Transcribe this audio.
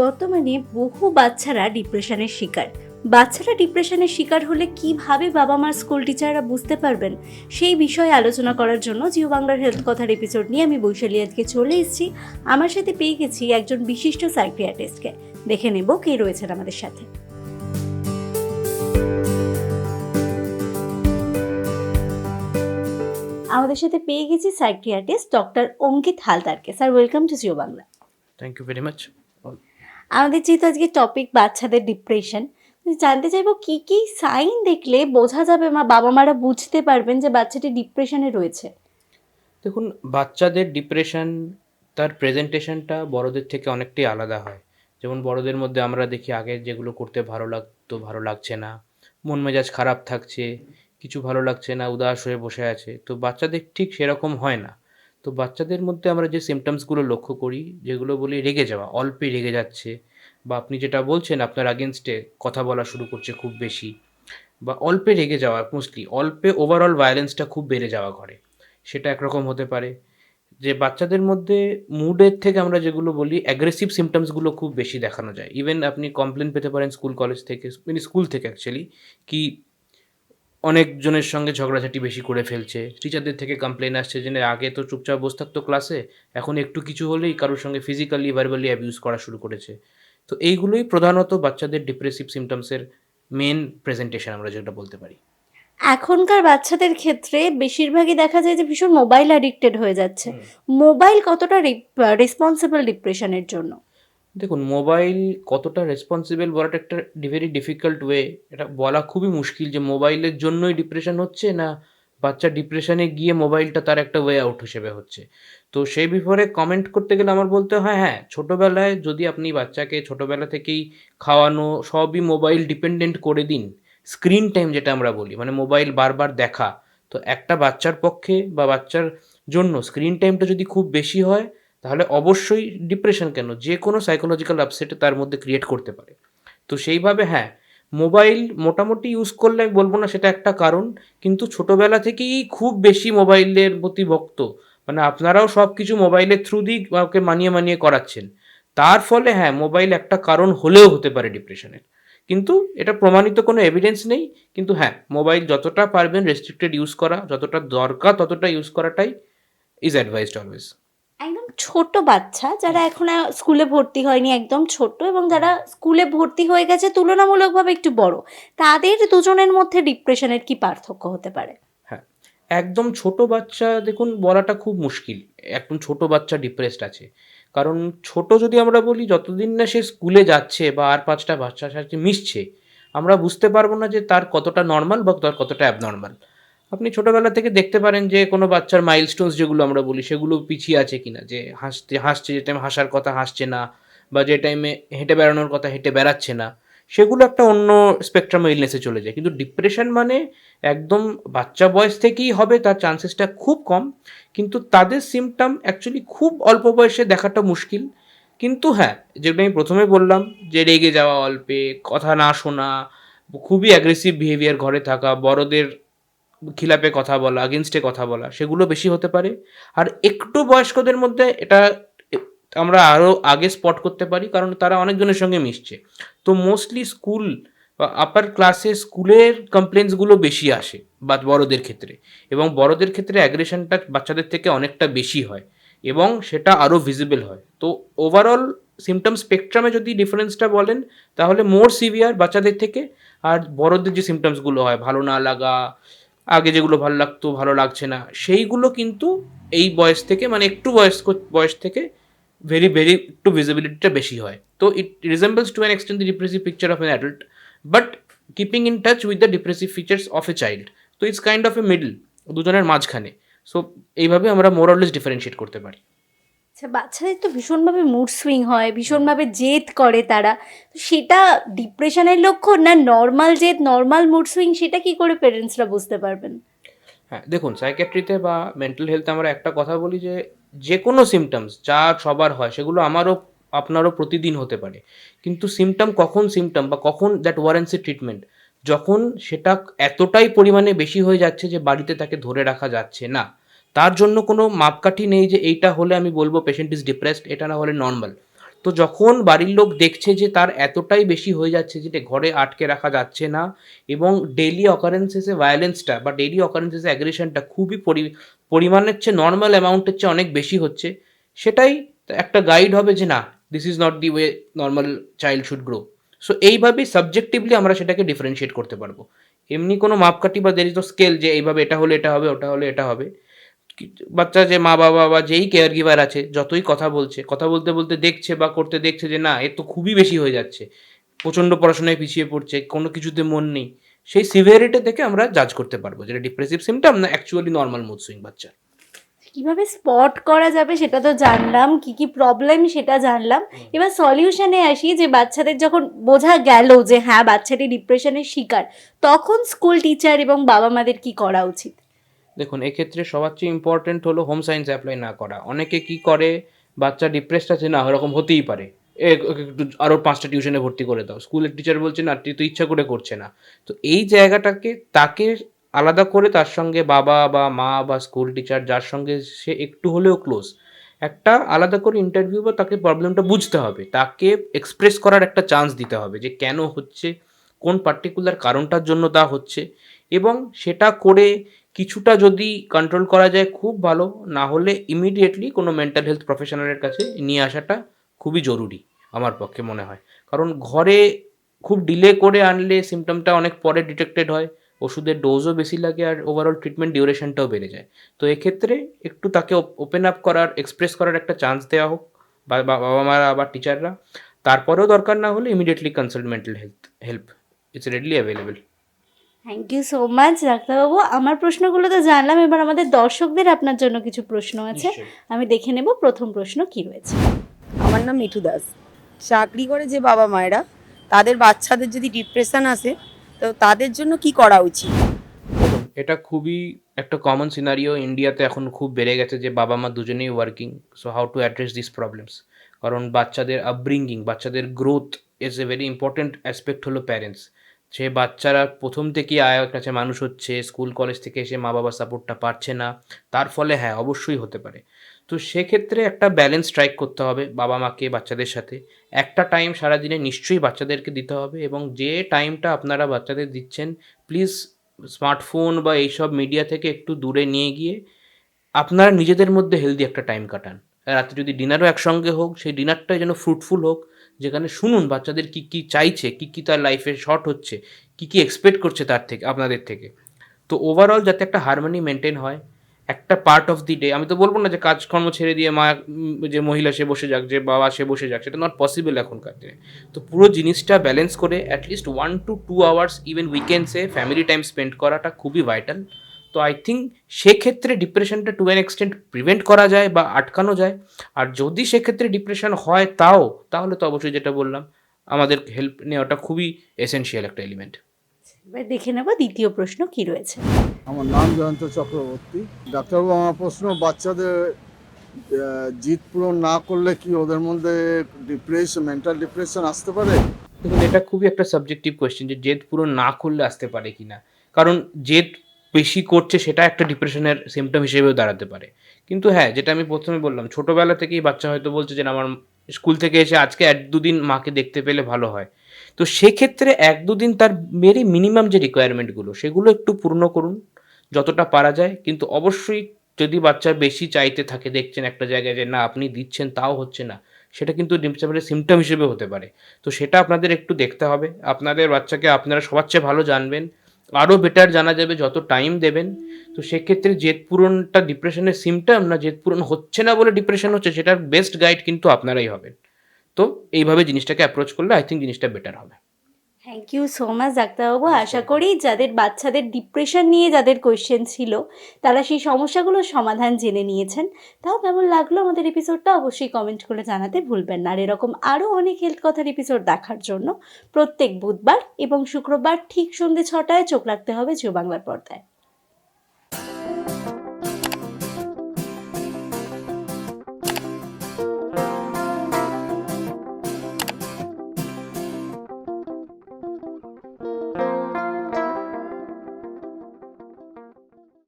বর্তমানে বহু বাচ্চারা ডিপ্রেশনের শিকার। বাচ্চারা ডিপ্রেশনের শিকার হলে কীভাবে বাবা মার স্কুল টিচাররা বুঝতে পারবেন? সেই বিষয়ে আলোচনা করার জন্য জিও বাংলার হেলথ কথার এপিসোড নিয়ে আমি বৈশালী আজকে চলে এসেছি। আমার সাথে পেয়ে গেছি একজন বিশিষ্ট সাইক্রিয়াটিস্টকে দেখে নেব কে রয়েছেন আমাদের সাথে। আমাদের সাথে পেয়ে গেছি psychiatrist doctor Ankit হালদারকে। Sir welcome to Jio Bangla. Thank you very much আমাদের যেহেতু আজকে টপিক বাচ্চাদের ডিপ্রেশন জানতে চাইব কি কি সাইন দেখলে বোঝা যাবে মা, বাবা মারা বুঝতে পারবেন যে বাচ্চাটি ডিপ্রেশনে রয়েছে। দেখুন, বাচ্চাদের ডিপ্রেশন তার প্রেজেন্টেশনটা বড়দের থেকে অনেকটাই আলাদা হয়। যেমন বড়দের মধ্যে আমরা দেখি আগে যেগুলো করতে ভালো লাগতো, ভালো লাগছে না। মন মেজাজ খারাপ থাকছে, কিছু ভালো লাগছে না, উদাস হয়ে বসে আছে। তো বাচ্চাদের ঠিক সেরকম হয় না। তো বাচ্চাদের মধ্যে আমরা যে সিমটমসগুলো লক্ষ্য করি, যেগুলো বলি রেগে যাওয়া অল্পে রেগে যাচ্ছে বা আপনি যেটা বলছেন আপনার আগেনস্টে কথা বলা শুরু করছে খুব বেশি বা অল্পে রেগে যাওয়া মোস্টলি অল্পে ওভারঅল ভায়োলেন্সটা খুব বেড়ে যাওয়া ঘরে। সেটা একরকম হতে পারে। যে বাচ্চাদের মধ্যে মুডের থেকে আমরা যেগুলো বলি অ্যাগ্রেসিভ সিমটমসগুলো খুব বেশি দেখানো যায়। ইভেন আপনি কমপ্লেন পেতে পারেন স্কুল কলেজ থেকে মানে স্কুল থেকে অ্যাকচুয়ালি কি অনেকজনের সঙ্গে ঝগড়াঝাটি বেশি করে ফেলছে। টিচারদের থেকে কমপ্লেন আসছে যে আগে তো চুপচাপ বসে থাকতো ক্লাসে এখন একটু কিছু হলেই কারোর সঙ্গে ফিজিক্যালি ভার্বালি অ্যাবিউজ করা শুরু করেছে। তো এইগুলোই প্রধানত বাচ্চাদের ডিপ্রেসিভ সিমটমসের মেন প্রেজেন্টেশন আমরা যেটা বলতে পারি। এখনকার বাচ্চাদের ক্ষেত্রে বেশিরভাগই দেখা যায় যে ভীষণ মোবাইল অ্যাডিক্টেড হয়ে যাচ্ছে। মোবাইল কতটা রেসপন্সিবল ডিপ্রেশনের জন্য? দেখুন মোবাইল কতটা রেসপন্সিবল বলাটা একটা ভেরি ডিফিকাল্ট ওয়ে এটা বলা খুবই মুশকিল যে মোবাইলের জন্যই ডিপ্রেশন হচ্ছে না বাচ্চা ডিপ্রেশনে গিয়ে মোবাইলটা তার একটা ওয়ে আউট হিসেবে হচ্ছে। তো সেই ব্যাপারে কমেন্ট করতে গেলে আমার বলতে হয় হ্যাঁ ছোটোবেলায় যদি আপনি বাচ্চাকে ছোটোবেলা থেকেই খাওয়ানো সবই মোবাইল ডিপেন্ডেন্ট করে দিন। স্ক্রিন টাইম যেটা আমরা বলি মানে মোবাইল বারবার দেখা। তো একটা বাচ্চার পক্ষে বা বাচ্চার জন্য স্ক্রিন টাইমটা যদি খুব বেশি হয় তাহলে অবশ্যই ডিপ্রেশন কেন? যে কোনো সাইকোলজিক্যাল আপসেটে তার মধ্যে ক্রিয়েট করতে পারে। তো সেইভাবে হ্যাঁ মোবাইল মোটামুটি ইউজ করলে বলব না সেটা একটা কারণ, কিন্তু ছোটোবেলা থেকেই খুব বেশি মোবাইলের প্রতি ভক্ত। মানে আপনারাও সব কিছু মোবাইলের থ্রু দিয়ে ওকে মানিয়ে মানিয়ে করাচ্ছেন। তার ফলে হ্যাঁ মোবাইল একটা কারণ হলেও হতে পারে ডিপ্রেশনের কিন্তু এটা প্রমাণিত কোনো এভিডেন্স নেই। কিন্তু হ্যাঁ মোবাইল যতটা পারবেন রেস্ট্রিক্টেড ইউজ করা, যতটা দরকার ততটা ইউজ করাটাই ইজ অ্যাডভাইসড অলওয়েজ একদম ছোট বাচ্চা যারা এখন স্কুলে ভর্তি হয়নি একদম ছোট এবং যারা স্কুলে ভর্তি হয়ে গেছে তুলনামূলকভাবে একটু বড়। তাদের দুজনের মধ্যে ডিপ্রেশনের কি পার্থক্য হতে পারে? হ্যাঁ একদম ছোট বাচ্চা দেখুন বলাটা খুব মুশকিল। একদম ছোট বাচ্চা ডিপ্রেসড আছে। কারণ ছোট যদি আমরা বলি যতদিন না সে স্কুলে যাচ্ছে বা আর পাঁচটা বাচ্চার সাথে মিশছে আমরা বুঝতে পারব না যে তার কতটা নর্মাল বা তার কতটা অ্যাবনর্মাল আপনি ছোটোবেলা থেকে দেখতে পারেন যে কোনো বাচ্চার মাইলস্টোনস যেগুলো আমরা বলি, সেগুলো পিছিয়ে আছে কিনা, যে হাসতে, হাসছে যে টাইমে হাসার কথা হাসছে না, বা যে টাইমে হেঁটে বেড়ানোর কথা হেঁটে বেড়াচ্ছে না, সেগুলো একটা অন্য স্পেকট্রাম ইলনেসে চলে যায়। কিন্তু ডিপ্রেশন মানে একদম বাচ্চা বয়স থেকেই হবে, তার চান্সেসটা খুব কম, কিন্তু তাদের সিমটম অ্যাকচুয়ালি খুব অল্প বয়সে দেখাটা মুশকিল। কিন্তু হ্যাঁ যেটা আমি প্রথমে বললাম যে রেগে যাওয়া, অল্পে কথা না শোনা, খুবই অ্যাগ্রেসিভ বিহেভিয়ার ঘরে থাকা, বড়দের খিলাপে কথা বলা আগেনস্টে কথা বলা, সেগুলো বেশি হতে পারে। আর একটু বয়স্কদের মধ্যে এটা আমরা আরও আগে স্পট করতে পারি, কারণ তারা অনেকজনের সঙ্গে মিশছে। তো মোস্টলি স্কুল আপার ক্লাসে স্কুলের কমপ্লেন্সগুলো বেশি আসে বা বড়দের ক্ষেত্রে। এবং বড়দের ক্ষেত্রে অ্যাগ্রেশনটা বাচ্চাদের থেকে অনেকটা বেশি হয় এবং সেটা আরও ভিজিবল হয়। তো ওভারঅল সিমটম স্পেকট্রামে যদি ডিফারেন্সটা বলেন, তাহলে মোর সিভিয়ার বাচ্চাদের থেকে আর বড়দের যে সিমটমসগুলো হয়, ভালো না লাগা আগে যেগুলো ভালো লাগতো, ভালো লাগছে না, সেইগুলো কিন্তু এই বয়স থেকে মানে একটু বয়স্ক, বয়স থেকে ভেরি ভেরি একটু ভিজিবিলিটিটা বেশি হয়। তো it resembles to an extend the depressive picture of an adult but keeping in touch with the depressive features of a child তো it's kind of a middle দুজনের মাঝখানে। সো এইভাবে আমরা মোরালেস ডিফারেন্সিয়েট করতে পারি। আচ্ছা বাচ্চাদের তো ভীষণভাবে মুড সুইং হয়, ভীষণভাবে জেদ করে তারা। সেটা ডিপ্রেশনের লক্ষণ না নর্মাল জেদ নর্মাল মুড সুইং সেটা কি করে পেরেন্টসরা বুঝতে পারবেন? হ্যাঁ দেখুন সাইকেট্রিতে বা মেন্টাল হেলথে আমরা একটা কথা বলি যে যে কোনো সিমটমস যা সবার হয়, সেগুলো আমারও, আপনারও প্রতিদিন হতে পারে। কিন্তু সিমটম কখন সিমটম বা কখন দ্যাট ওয়ারেন্সি ট্রিটমেন্ট যখন সেটা এতটাই পরিমাণে বেশি হয়ে যাচ্ছে যে, বাড়িতে তাকে ধরে রাখা যাচ্ছে না। তার জন্য কোনো মাপকাঠি নেই যে এইটা হলে আমি বলব পেশেন্ট ইজ ডিপ্রেসড এটা না হলে নর্মাল তো যখন বাড়ির লোক দেখছে যে তার এতটাই বেশি হয়ে যাচ্ছে যেটা ঘরে আটকে রাখা যাচ্ছে না এবং ডেইলি অকারেন্সেসে ভায়োলেন্সটা বা ডেইলি অকারেন্সেসে অ্যাগ্রেশনটা খুবই পরি, পরিমাণের চেয়ে নর্মাল অ্যামাউন্টের চেয়ে অনেক বেশি হচ্ছে, সেটাই একটা গাইড হবে যে না this is not the way normal child should grow so এইভাবেই সাবজেক্টিভলি আমরা সেটাকে ডিফারেন্সিয়েট করতে পারব। এমনি কোনো মাপকাঠি বা দের ইজ স্কেল যে এইভাবে এটা হলে এটা হবে, ওটা হলে এটা হবে। বাচ্চা যে মা বাবা বা যেই কেয়ার গিভার আছে যতই কথা বলছে কথা বলতে বলতে দেখছে বা করতে দেখছে যে না এ তো খুবই বেশি হয়ে যাচ্ছে প্রচণ্ড পড়াশোনায় পিছিয়ে পড়ছে কোনো কিছুতে মন নেই সেই সিভিয়ারিটি থেকে আমরা জাজ করতে পারব যেটা ডিপ্রেসিভ সিমটম না অ্যাকচুয়ালি নর্মাল মুড সুইং বাচ্চা। কীভাবে স্পট করা যাবে সেটা তো জানলাম কি কি প্রবলেম সেটা জানলাম। এবার সলিউশনে আসি যে বাচ্চাদের যখন বোঝা গেল যে হ্যাঁ বাচ্চাটি ডিপ্রেশনের শিকার তখন স্কুল টিচার এবং বাবা মাদের কি করা উচিত? দেখুন, এক্ষেত্রে সবার চেয়ে ইম্পর্টেন্ট হলো হোম সায়েন্স অ্যাপ্লাই না করা। অনেকে কি করে? বাচ্চা ডিপ্রেসড আছে, না ওরকম হতেই পারে। একটু আরও পাঁচটা টিউশনে ভর্তি করে দাও। স্কুলের টিচার বলছে, না তো ইচ্ছা করে করছে না। তো এই জায়গাটাকে, তাকে আলাদা করে তার সঙ্গে বাবা বা মা বা স্কুল টিচার যার সঙ্গে সে একটু হলেও ক্লোজ একটা আলাদা করে ইন্টারভিউ বা তাকে প্রবলেমটা বুঝতে হবে। তাকে এক্সপ্রেস করার একটা চান্স দিতে হবে যে কেন হচ্ছে, কোন পার্টিকুলার কারণটার জন্য তা হচ্ছে। এবং সেটা করে কিছুটা যদি কন্ট্রোল করা যায় খুব ভালো, না হলে ইমিডিয়েটলি কোনো মেন্টাল হেলথ প্রফেশনালের কাছে নিয়ে আসাটা খুবই জরুরি আমার পক্ষে মনে হয়। কারণ ঘরে খুব ডিলে করে আনলে সিমটমটা অনেক পরে ডিটেক্টেড হয়, ওষুধের ডোজও বেশি লাগে আর ওভারঅল ট্রিটমেন্ট ডিউরেশনটাও বেড়ে যায়। তো এক্ষেত্রে একটু তাকে ওপেন আপ করার এক্সপ্রেস করার একটা চান্স দেওয়া হোক বাবা মারা বা টিচাররা তারপরেও দরকার না হলে immediately consult mental health help it's readily available thank you so much ডাক্তারবাবু। আমার প্রশ্নগুলো তো জানলাম এবার আমাদের দর্শকদের আপনার জন্য কিছু প্রশ্ন আছে। আমি দেখে নেব প্রথম প্রশ্ন কি রয়েছে। আমার নাম মিঠু দাস। চাকরি করে যে বাবা মায়েরা তাদের বাচ্চাদের যদি ডিপ্রেশন আসে তো তাদের জন্য কি করা উচিত? এটা খুবই একটা কমন সিনারিও ইন্ডিয়াতে এখন খুব বেড়ে গেছে যে বাবা মা দুজনেই working so how to address this problems কারণ বাচ্চাদের আপব্রিঙ্গিং বাচ্চাদের growth is a very important aspect হলো প্যারেন্টস সে বাচ্চারা প্রথম থেকেই আয়ের কাছে মানুষ হচ্ছে, স্কুল, কলেজ থেকে এসে মা বাবার সাপোর্টটা পাচ্ছে না, তার ফলে হ্যাঁ অবশ্যই হতে পারে। তো সেক্ষেত্রে একটা ব্যালেন্স স্ট্রাইক করতে হবে বাবা মাকে, বাচ্চাদের সাথে। একটা টাইম সারাদিনে নিশ্চয়ই বাচ্চাদেরকে দিতে হবে এবং যে টাইমটা আপনারা বাচ্চাদের দিচ্ছেন প্লিজ স্মার্টফোন বা এইসব মিডিয়া থেকে একটু দূরে নিয়ে গিয়ে আপনারা নিজেদের মধ্যে হেলদি একটা টাইম কাটান। রাতে যদি ডিনারও একসঙ্গে হোক, সেই ডিনারটাই যেন ফ্রুটফুল হোক, যেখানে শুনুন বাচ্চাদের কি কি চাইছে, কি কি তার লাইফে শর্ট হচ্ছে, কি কি এক্সপেক্ট করছে তার থেকে, আপনাদের থেকে। তো ওভারঅল যাতে একটা হারমোনি মেনটেন হয়, একটা পার্ট অফ দি ডে আমি তো বলব না যে কাজকর্ম ছেড়ে দিয়ে মা যে মহিলা সে বসে যাক, যে বাবা সে বসে যাক, সেটা নট পসিবল এখনকার দিনে। তো পুরো জিনিসটা ব্যালেন্স করে at least one two two hours even উইকেন্ডসে family time spend করাটা খুবই ভাইটাল তো আই থিঙ্ক সেক্ষেত্রে ডিপ্রেশনটা টু অ্যান এক্সটেন্ট প্রিভেন্ট করা যায় বা আটকানো যায়। আর যদি সেক্ষেত্রে ডিপ্রেশন হয় তাও তাহলে তো অবশ্যই যেটা বললাম আমাদের হেল্প নেওয়াটা খুবই এসেনশিয়াল একটা এলিমেন্ট এবার দেখে নেব দ্বিতীয় প্রশ্ন কি রয়েছে। আমার নাম জয়ন্ত চক্রবর্তী। ডাক্তারবাবু আমার প্রশ্ন বাচ্চাদের জিত পূরণ না করলে কি ওদের মধ্যে ডিপ্রেশন মেন্টাল ডিপ্রেশন আসতে পারে? দেখুন এটা খুবই একটা সাবজেক্টিভ কোয়েশ্চেন যে জেদ পুরো না করলে আসতে পারে কি না কারণ জেদ বেশি করছে সেটা একটা ডিপ্রেশনের সিমটম হিসেবেও দাঁড়াতে পারে। কিন্তু হ্যাঁ যেটা আমি প্রথমে বললাম, ছোটোবেলা থেকেই বাচ্চা হয়তো বলছে যে আমার স্কুল থেকে এসে আজকে এক দুদিন মাকে দেখতে পেলে ভালো হয়। তো সেক্ষেত্রে এক দুদিন তার ভেরি মিনিমাম যে রিকোয়ারমেন্টগুলো সেগুলো একটু পূর্ণ করুন, যতটা পারা যায়। কিন্তু অবশ্যই যদি বাচ্চা বেশি চাইতে থাকে, দেখছেন একটা জায়গায় যে, না, আপনি দিচ্ছেন, তাও হচ্ছে না, সেটা কিন্তু ডিপ্রেশনের সিমটম হিসেবে হতে পারে। তো সেটা আপনাদের একটু দেখতে হবে। আপনাদের বাচ্চাকে আপনারা সবার চেয়ে ভালো জানবেন। আরও বেটার জানা যাবে যত টাইম দেবেন। তো সেক্ষেত্রে জেদ পূরণটা ডিপ্রেশনের সিমটম না জেদ পূরণ হচ্ছে না বলে ডিপ্রেশন হচ্ছে, সেটার বেস্ট গাইড কিন্তু আপনারাই হবেন। তো এইভাবে জিনিসটাকে অ্যাপ্রোচ করলে আই থিঙ্ক জিনিসটা বেটার হবে। থ্যাংক ইউ সো মাচ ডাক্তারবাবু। আশা করি যাদের বাচ্চাদের ডিপ্রেশন নিয়ে যাদের কোয়েশ্চেন ছিল তারা সেই সমস্যাগুলোর সমাধান জেনে নিয়েছেন। তাও কেমন লাগল আমাদের এপিসোডটা অবশ্যই কমেন্ট করে জানাতে ভুলবেন না। আর এরকম আরও অনেক হেলথ কথার এপিসোড দেখার জন্য প্রত্যেক বুধবার এবং শুক্রবার ঠিক সন্ধ্যে ছটায় চোখ রাখতে হবে জিও বাংলার পর্দায়।